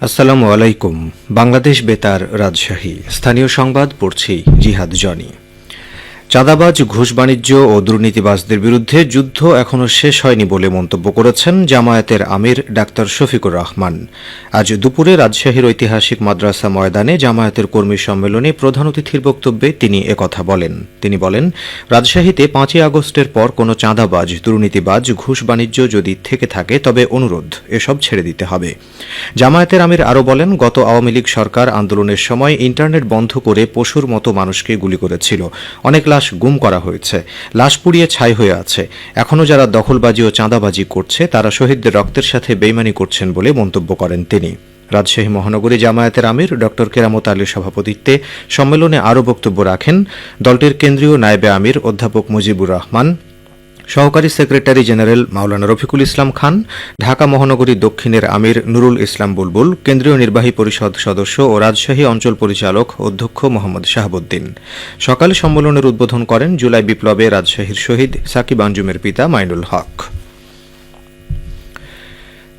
আসসালামু আলাইকুম। বাংলাদেশ বেতার রাজশাহী। স্থানীয় সংবাদ পড়ছি জিহাদ জনি। চাঁদাবাজ ঘুষ বাণিজ্য ও দুর্নীতিবাজদের বিরুদ্ধে যুদ্ধ এখনও শেষ হয়নি বলে মন্তব্য করেছেন জামায়াতের আমির ডাক্তার শফিকুর রহমান। আজ দুপুরে রাজশাহীর ঐতিহাসিক মাদ্রাসা ময়দানে জামায়াতের কর্মী সম্মেলনে প্রধান অতিথির বক্তব্যে তিনি একথা বলেন। তিনি বলেন, রাজশাহীতে পাঁচই আগস্টের পর কোনো চাঁদাবাজ, দুর্নীতিবাজ ঘুষ বাণিজ্য যদি থেকে থাকে, তবে অনুরোধ, এসব ছেড়ে দিতে হবে। জামায়াতের আমির আরও বলেন, গত আওয়ামী লীগ সরকার আন্দোলনের সময় ইন্টারনেট বন্ধ করে পশুর মতো মানুষকে গুলি করেছিল। অনেক লাশ গুম করা হয়েছে। লাশ পুড়িয়ে ছাই হয়ে আছে। এখনও যারা দখলবাজি ও চাঁদাবাজি করছে, তারা শহীদদের রক্তের সাথে বেইমানি করছেন বলে মন্তব্য করেন তিনি। রাজশাহী মহানগরী জামায়াতের আমির ড. কেরামত আলীর সভাপতিত্বে সম্মেলনে আরও বক্তব্য রাখেন দলটির কেন্দ্রীয় নায়েবে আমির অধ্যাপক মুজিবুর রহমান সহকারী সেক্রেটারি জেনারেল মাওলানা রফিকুল ইসলাম খান, ঢাকা মহানগরী দক্ষিণের আমির নুরুল ইসলাম বুলবুল, কেন্দ্রীয় নির্বাহী পরিষদ সদস্য ও রাজশাহী অঞ্চল পরিচালক অধ্যক্ষ মোহাম্মদ শাহাবুদ্দিন। সকালে সম্মেলনের উদ্বোধন করেন জুলাই বিপ্লবে রাজশাহীর শহীদ সাকিব আঞ্জুমের পিতা মাইনুল হক।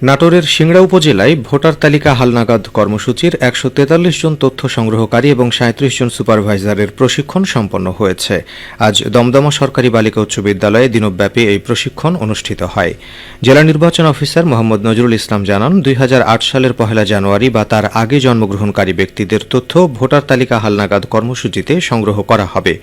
নাটোরের সিংড়া উপজেলায় ভোটার তালিকা হালনাগাদ কর্মসূচির একশো তেতাল্লিশ জন তথ্য সংগ্রহকারী এবং সাঁত্রিশ জন সুপারভাইজারের প্রশিক্ষণ সম্পন্ন হয়েছে। আজ দমদমা সরকারি বালিকা উচ্চ বিদ্যালয়ে দিনব্যাপী এই প্রশিক্ষণ অনুষ্ঠিত হয়। জেলা নির্বাচন অফিসার মোহাম্মদ নজরুল ইসলাম জানান, দুই হাজার আট সালের পহেলা জানুয়ারি বা তার আগে জন্মগ্রহণকারী ব্যক্তিদের তথ্য ভোটার তালিকা হালনাগাদ কর্মসূচিতে সংগ্রহ করা হবে।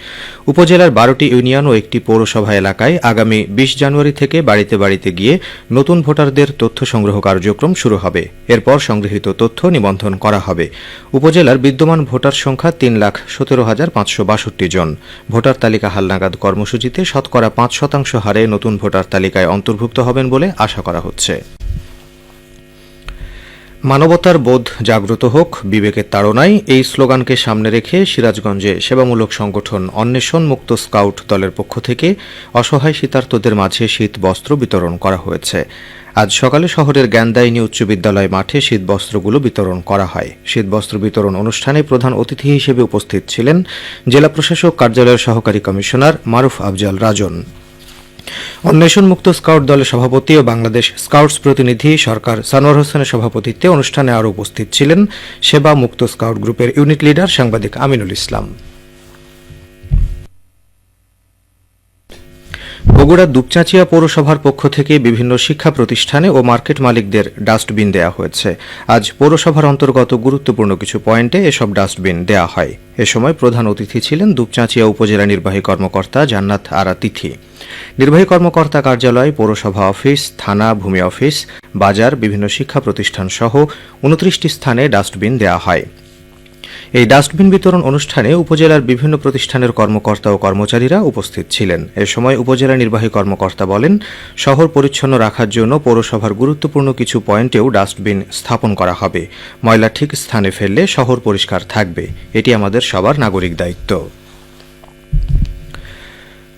উপজেলার বারোটি ইউনিয়ন ও একটি পৌরসভা এলাকায় আগামী বিশ জানুয়ারি থেকে বাড়িতে বাড়িতে গিয়ে নতুন ভোটারদের তথ্য সংগ্রহ কার্যক্রম শুরু হবে। এরপর সংগৃহীত তথ্য নিবন্ধন করা হবে। উপজেলার বিদ্যমান ভোটার সংখ্যা তিন লাখ সতেরো হাজার পাঁচশো বাষট্টি জন। ভোটার তালিকা হালনাগাদ কর্মসূচিতে শতকরা পাঁচ শতাংশ হারে নতুন ভোটার তালিকায় অন্তর্ভুক্ত হবেন বলে আশা করা হচ্ছে। মানবতার বোধ জাগ্রত হোক, বিবেকের তাড়নায় এই স্লোগানকে সামনে রেখে সিরাজগঞ্জে সেবামূলক সংগঠন অন্বেষণ মুক্ত স্কাউট দলের পক্ষ থেকে অসহায় শীতার্তদের মাঝে শীত বস্ত্র বিতরণ করা হয়েছে। আজ সকালে শহরের জ্ঞানদায়িনী উচ্চ বিদ্যালয় মাঠে শীতবস্ত্রগুলো বিতরণ করা হয়। শীতবস্ত্র বিতরণ অনুষ্ঠানে প্রধান অতিথি হিসেবে উপস্থিত ছিলেন জেলা প্রশাসক, কার্যালয়ের সহকারী কমিশনার মারুফ আফজাল রাজন। অন্বেষণ মুক্ত স্কাউট দলের সভাপতি ও বাংলাদেশ স্কাউটস প্রতিনিধি সরকার সানোয়ার হোসেনের সভাপতিত্বে অনুষ্ঠানে আরও উপস্থিত ছিলেন সেবা মুক্ত স্কাউট গ্রুপের ইউনিট লিডার সাংবাদিক আমিনুল ইসলাম। বগুড়া দুপচাঁচিয়া পৌরসভার পক্ষ থেকে বিভিন্ন শিক্ষা প্রতিষ্ঠানে ও মার্কেট মালিকদের ডাস্টবিন দেয়া হয়েছে। আজ পৌরসভার অন্তর্গত গুরুত্বপূর্ণ কিছু পয়েন্টে এসব ডাস্টবিন দেয়া হয়। এ সময় প্রধান অতিথি ছিলেন দুপচাঁচিয়া উপজেলা নির্বাহী কর্মকর্তা জান্নাত আরা তিথি নির্বাহী কর্মকর্তা কার্যালয়, পৌরসভা অফিস, থানা, ভূমি অফিস, বাজার, বিভিন্ন শিক্ষা প্রতিষ্ঠান সহ উনত্রিশটি স্থানে ডাস্টবিন দেয়া হয়। এই ডাস্টবিন বিতরণ অনুষ্ঠানে উপজেলার বিভিন্ন প্রতিষ্ঠানের কর্মকর্তা ও কর্মচারীরা উপস্থিত ছিলেন। এ সময় উপজেলা নির্বাহী কর্মকর্তা বলেন, শহর পরিচ্ছন্ন রাখার জন্য পৌরসভার গুরুত্বপূর্ণ কিছু পয়েন্টেও ডাস্টবিন স্থাপন করা হবে। ময়লা ঠিক স্থানে ফেললে শহর পরিষ্কার থাকবে। এটি আমাদের সবার নাগরিক দায়িত্ব।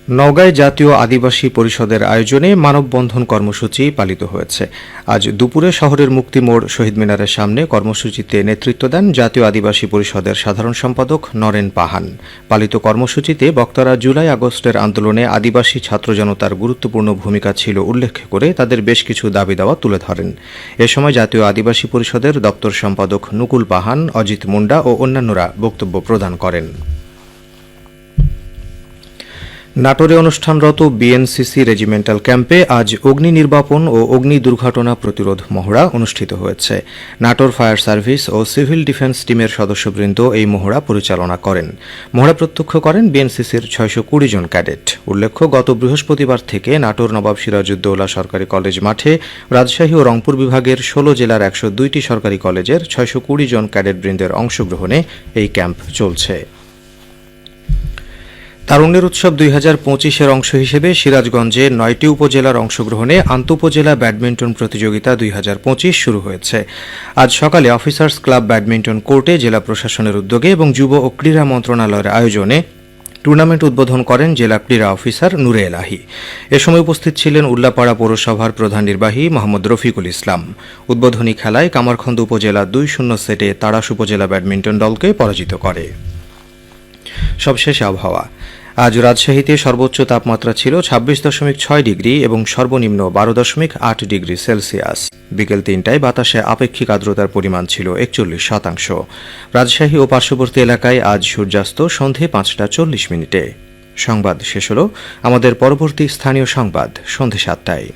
নওগাঁয় জাতীয় আদিবাসী পরিষদের আয়োজনে মানববন্ধন কর্মসূচি পালিত হয়েছে। আজ দুপুরে শহরের মুক্তি মোড় শহীদ মিনারের সামনে কর্মসূচিতে নেতৃত্ব দেন জাতীয় আদিবাসী পরিষদের সাধারণ সম্পাদক নরেন পাহান। পালিত কর্মসূচিতে বক্তারা জুলাই আগস্টের আন্দোলনে আদিবাসী ছাত্র জনতার গুরুত্বপূর্ণ ভূমিকা ছিল উল্লেখ করে তাদের বেশ কিছু দাবি দাওয়া তুলে ধরেন। এ সময় জাতীয় আদিবাসী পরিষদের দপ্তর সম্পাদক নুকুল পাহান, অজিত মুন্ডা ও অন্যান্যরা বক্তব্য প্রদান করেন। নাটোরে অনুষ্ঠানরত বিএনসিসি রেজিমেন্টাল ক্যাম্পে আজ অগ্নি নির্বাপন ও অগ্নি দুর্ঘটনা প্রতিরোধ মহড়া অনুষ্ঠিত হয়েছে। নাটোর ফায়ার সার্ভিস ও সিভিল ডিফেন্স টিমের সদস্যবৃন্দ এই মহড়া পরিচালনা করেন। মহড়া প্রত্যক্ষ করেন বিএনসিসির ছয়শো কুড়ি জন ক্যাডেট। উল্লেখ্য, গত বৃহস্পতিবার থেকে নাটোর নবাব সিরাজউদ্দৌলা সরকারি কলেজ মাঠে রাজশাহী ও রংপুর বিভাগের ষোলো জেলার একশো দুইটি সরকারি কলেজের ছয়শো কুড়ি জন ক্যাডেটবৃন্দের অংশগ্রহণে এই ক্যাম্প চলছে। তারুণ্যের উৎসব দুই হাজার পঁচিশের অংশ হিসেবে সিরাজগঞ্জে নয়টি উপজেলার অংশগ্রহণে আন্তঃউপজেলা ব্যাডমিন্টন প্রতিযোগিতা দুই হাজার পঁচিশ শুরু হয়েছে। আজ সকালে অফিসার্স ক্লাব ব্যাডমিন্টন কোর্টে জেলা প্রশাসনের উদ্যোগে এবং যুব ও ক্রীড়া মন্ত্রণালয়ের আয়োজনে টুর্নামেন্ট উদ্বোধন করেন জেলা ক্রীড়া অফিসার নুরে এলাহি এ সময় উপস্থিত ছিলেন উল্লাপাড়া পৌরসভার প্রধান নির্বাহী মোহাম্মদ রফিকুল ইসলাম। উদ্বোধনী খেলায় কামারখন্দ উপজেলা দুই শূন্য সেটে তারাস উপজেলা ব্যাডমিন্টন দলকে পরাজিত করে। সবশেষে আবহাওয়া। আজ রাজশাহীতে সর্বোচ্চ তাপমাত্রা ছিল ছাব্বিশ দশমিক ছয় ডিগ্রি এবং সর্বনিম্ন বারো দশমিক আট ডিগ্রি সেলসিয়াস। বিকেল তিনটায় বাতাসে আপেক্ষিক আর্দ্রতার পরিমাণ ছিল একচল্লিশ শতাংশ। রাজশাহী ও পার্শ্ববর্তী এলাকায় আজ সূর্যাস্ত সন্ধে পাঁচটা চল্লিশ মিনিটে। সংবাদ শেষ হল আমাদের পরবর্তী স্থানীয় সংবাদ, সন্ধে সাতটায়।